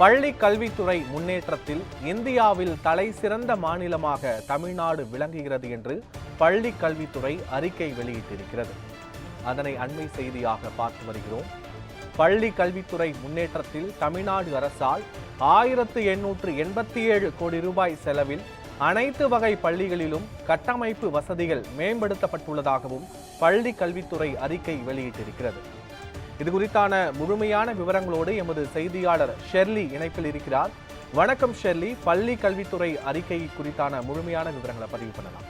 பள்ளி கல்வித்துறை முன்னேற்றத்தில் இந்தியாவில் தலை சிறந்த மாநிலமாக தமிழ்நாடு விளங்குகிறது என்று பள்ளி கல்வித்துறை அறிக்கை வெளியிட்டிருக்கிறது. அதனை அண்மை செய்தியாக பார்த்து வருகிறோம். பள்ளி கல்வித்துறை முன்னேற்றத்தில் தமிழ்நாடு அரசால் ஆயிரத்து எண்ணூற்று எண்பத்தி ஏழு கோடி ரூபாய் செலவில் அனைத்து வகை பள்ளிகளிலும் கட்டமைப்பு வசதிகள் மேம்படுத்தப்பட்டுள்ளதாகவும் பள்ளி கல்வித்துறை அறிக்கை வெளியிட்டிருக்கிறது. இது குறித்தான முழுமையான விவரங்களோடு எமது செய்தியாளர் ஷெர்லி இணைப்பில் இருக்கிறார். வணக்கம் ஷெர்லி. பள்ளி கல்வித்துறை அறிக்கை குறித்தான முழுமையான விவரங்களை பதிவு பண்ணலாம்.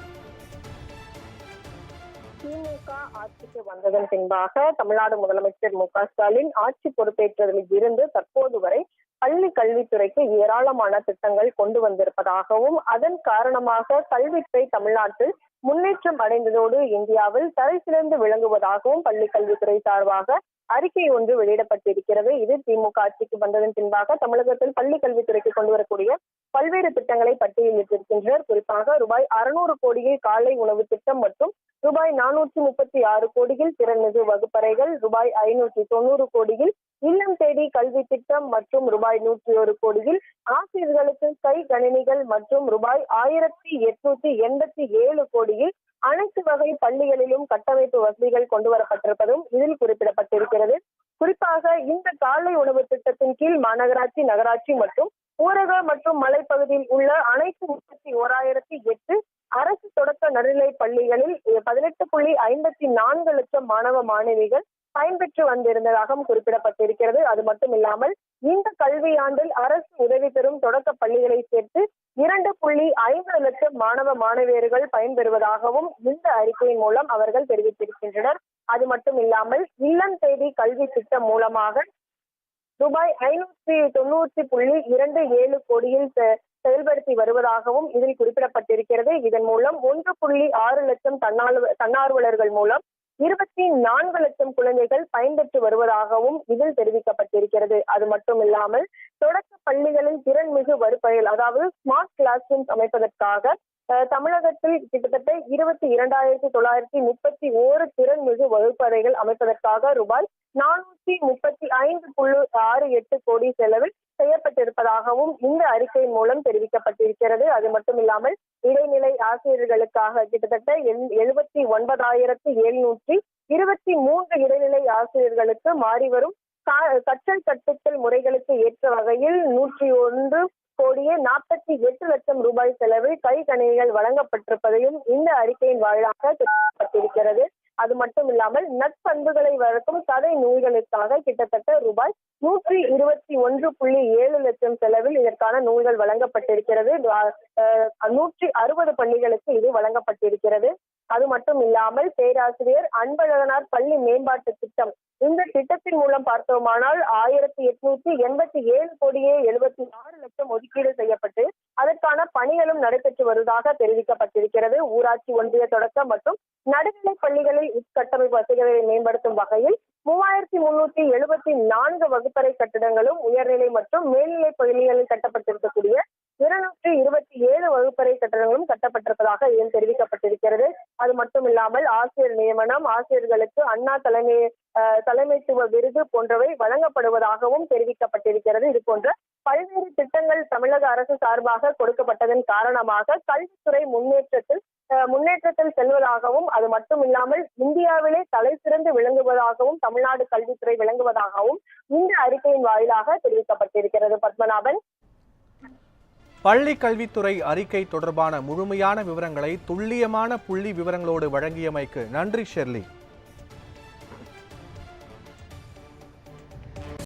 திமுக ஆட்சிக்கு வந்ததன் பின்பாக தமிழ்நாடு முதலமைச்சர் மு க ஸ்டாலின் ஆட்சி பொறுப்பேற்றதில் இருந்து தற்போது வரை பள்ளி கல்வித்துறைக்கு ஏராளமான திட்டங்கள் கொண்டு வந்திருப்பதாகவும் அதன் காரணமாக கல்வித்துறை தமிழ்நாட்டில் முன்னேற்றம் அடைந்ததோடு இந்தியாவில் தலை சிறந்து விளங்குவதாகவும் பள்ளி கல்வித்துறை சார்பாக அறிக்கை ஒன்று வெளியிடப்பட்டிருக்கிறது இது திமுக ஆட்சிக்கு வந்ததன் பின்பாக தமிழகத்தில் பள்ளி கல்வித்துறைக்கு கொண்டு வரக்கூடிய பல்வேறு திட்டங்களை பட்டியலிட்டிருக்கின்றனர். குறிப்பாக ரூபாய் அறுநூறு கோடியில் காலை உணவு திட்டம் மற்றும் ரூபாய் நானூற்றி முப்பத்தி ஆறு கோடியில் திறன்மிகு வகுப்பறைகள் ரூபாய் ஐநூற்றி தொண்ணூறு கோடியில் இல்லம் தேடி கல்வி திட்டம் மற்றும் ரூபாய் நூற்றி ஒரு கோடியில் ஆசிரியர்களுக்கு கை கணினிகள் மற்றும் ரூபாய் ஆயிரத்தி எட்நூத்தி எண்பத்தி ஏழு கோடியில் அனைத்து வகை பள்ளிகளிலும் கட்டமைப்பு வசதிகள் கொண்டு வரப்பட்டிருப்பதும் இதில் குறிப்பிடப்பட்டிருக்கிறது. குறிப்பாக இந்த காலை உணவு திட்டத்தின் கீழ் மாநகராட்சி நகராட்சி மற்றும் ஊரக மற்றும் மலைப்பகுதியில் உள்ள அனைத்து முப்பத்தி ஓராயிரத்தி எட்டு அரசு தொடக்க நடுநிலை பள்ளிகளில் பதினெட்டு புள்ளி ஐம்பத்தி நான்கு லட்சம் மாணவ மாணவிகள் பயன்பெற்று வந்திருந்ததாகவும் குறிப்பிடப்பட்டிருக்கிறது. அது மட்டும் இல்லாமல் இந்த கல்வியாண்டில் அரசு உதவி பெறும் தொடக்க பள்ளிகளை சேர்த்து இரண்டு புள்ளி ஐம்பது லட்சம் மாணவ மாணவியர்கள் பயன்பெறுவதாகவும் இந்த அறிக்கையின் மூலம் அவர்கள் தெரிவித்திருக்கின்றனர். அது மட்டும் இல்லாமல் இல்லம் தேடி கல்வி திட்டம் மூலமாக ரூபாய் ஐநூற்றி தொண்ணூற்றி புள்ளி இரண்டு ஏழு கோடியில் செ- செயல்படுத்தி வருவதாகவும் இதில் குறிப்பிடப்பட்டிருக்கிறது. இதன் மூலம் ஒன்று புள்ளி ஆறு லட்சம் தன்னார்வ தன்னார்வலர்கள் மூலம் இருபத்தி நான்கு லட்சம் குழந்தைகள் பயன்பெற்று வருவதாகவும் இதில் தெரிவிக்கப்பட்டிருக்கிறது. அது மட்டும் இல்லாமல் தொடக்க பள்ளிகளில் திறன்மிகு வகுப்பறைகள் அதாவது ஸ்மார்ட் கிளாஸ் ரூம்ஸ் அமைப்பதற்காக அஹ், தமிழகத்தில் கிட்டத்தட்ட இருபத்தி இரண்டாயிரத்தி தொள்ளாயிரத்தி முப்பத்தி ஓரு திறன்மிகு வகுப்பறைகள் அமைப்பதற்காக ரூபாய் நானூற்றி முப்பத்தி ஐந்து புள்ளி ஆறு எட்டு கோடி செலவில் செய்யப்பட்டிருப்பதாகவும் இந்த அறிக்கை மூலம் தெரிவிக்கப்பட்டிருக்கிறது. அது மட்டும் இல்லாமல் இடைநிலை ஆசிரியர்களுக்காக கிட்டத்தட்ட எழுபத்தி ஒன்பதாயிரத்தி எழுநூற்றி இருபத்தி மூன்று இடைநிலை ஆசிரியர்களுக்கு மாறி வரும் கற்றல் கற்பித்தல் முறைகளுக்கு ஏற்ற வகையில் நூற்றி ஒன்று கோடியே நாற்பத்தி எட்டு லட்சம் ரூபாய் செலவில் கை கணினிகள் வழங்கப்பட்டிருப்பதையும் இந்த அறிக்கையின் வாயிலாக அது மட்டும் இல்லாமல் நற்பண்புகளை வளர்க்கும் கதை நூல்களுக்காக கிட்டத்தட்ட ரூபாய் நூற்றி இருபத்தி ஒன்று புள்ளி ஏழு லட்சம் செலவில் இதற்கான நூல்கள் வழங்கப்பட்டிருக்கிறது. நூற்றி அறுபது பள்ளிகளுக்கு இது வழங்கப்பட்டிருக்கிறது. அது மட்டும் இல்லாமல் பேராசிரியர் அன்பழகனார் பள்ளி மேம்பாட்டு திட்டம். இந்த திட்டத்தின் மூலம் பார்த்தோமானால் ஆயிரத்தி எட்நூத்தி எண்பத்தி ஏழு கோடியே எழுபத்தி ஆறு லட்சம் ஒதுக்கீடு செய்யப்பட்டு அதற்கான பணிகளும் நடைபெற்று வருவதாக தெரிவிக்கப்பட்டிருக்கிறது. ஊராட்சி ஒன்றிய தொடக்க மற்றும் நடுநிலை பள்ளிகளில் உட்கட்டமைப்பு வசதிகளை மேம்படுத்தும் வகையில் மூவாயிரத்தி முன்னூத்தி எழுபத்தி நான்கு வகுப்பறை கட்டிடங்களும் உயர்நிலை மற்றும் மேல்நிலை பள்ளிகளில் கட்டப்பட்டிருக்கக்கூடிய இருநூற்றி இருபத்தி ஏழு வகுப்பறை கட்டடங்களும் கட்டப்பட்டிருப்பதாக இதில் தெரிவிக்கப்பட்டிருக்கிறது. அது மட்டும் இல்லாமல் ஆசிரியர் நியமனம் ஆசிரியர்களுக்கு அண்ணா தலைமை தலைமைத்துவ விருது போன்றவை வழங்கப்படுவதாகவும் தெரிவிக்கப்பட்டிருக்கிறது. இது போன்ற பல்வேறு திட்டங்கள் தமிழக அரசு சார்பாக கொடுக்கப்பட்டதன் காரணமாக கல்வித்துறை முன்னேற்றத்தில் முன்னேற்றத்தில் செல்வதாகவும் அது மட்டும் இல்லாமல் இந்தியாவிலே தலை சிறந்து விளங்குவதாகவும் தமிழ்நாடு கல்வித்துறை விளங்குவதாகவும் இந்த அறிக்கையின் வாயிலாக தெரிவிக்கப்பட்டிருக்கிறது பத்மநாபன். பள்ளி கல்வித்துறை அறிக்கை தொடர்பான முழுமையான விவரங்களை துல்லியமான புள்ளி விவரங்களோடு வழங்கியமைக்கு நன்றி ஷெர்லி.